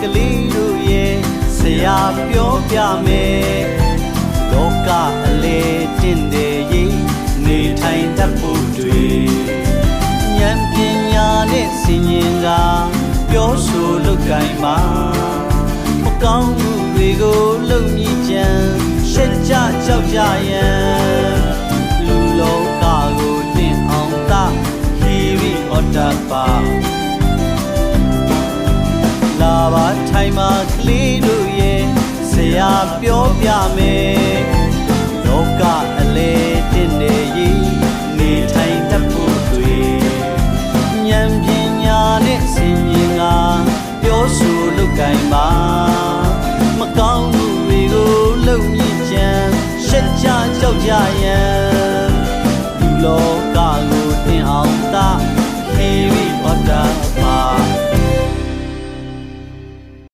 ကလေးတို့ရဲ့ဆရာပြောပြမယ်လောကအလေတင်တဲ့ရေးနေထိုင်တတ်ဖို့တွေဉာဏ်ပညာနဲ့ဆင်ញင်ကပြောဆိုလုပ်ကိုင်ပါမကောင်းမှုတွေကိုလုံမြည်ကြံရှက်ကြကြောက်ကြရန်လူလောကကိုတင်အောင်သာဟီရီဟောတာပါ ထိုင်ပါကလေးတို့ရဲ့ဆရာပြောပြမယ်လောကအလေတင်နေရေးနေထိုင်တတ်ဖို့တွေဉာဏ်ပညာနဲ့ဆင်ញင်ကပြောဆိုလုပ်ကိုင်ပါမကောင်းမှုတွေကိုလုံမြင့်ကြံရှက်ကြကြောက်ကြရန်လူလောကကိုတင်အောင်သာ Heavy Order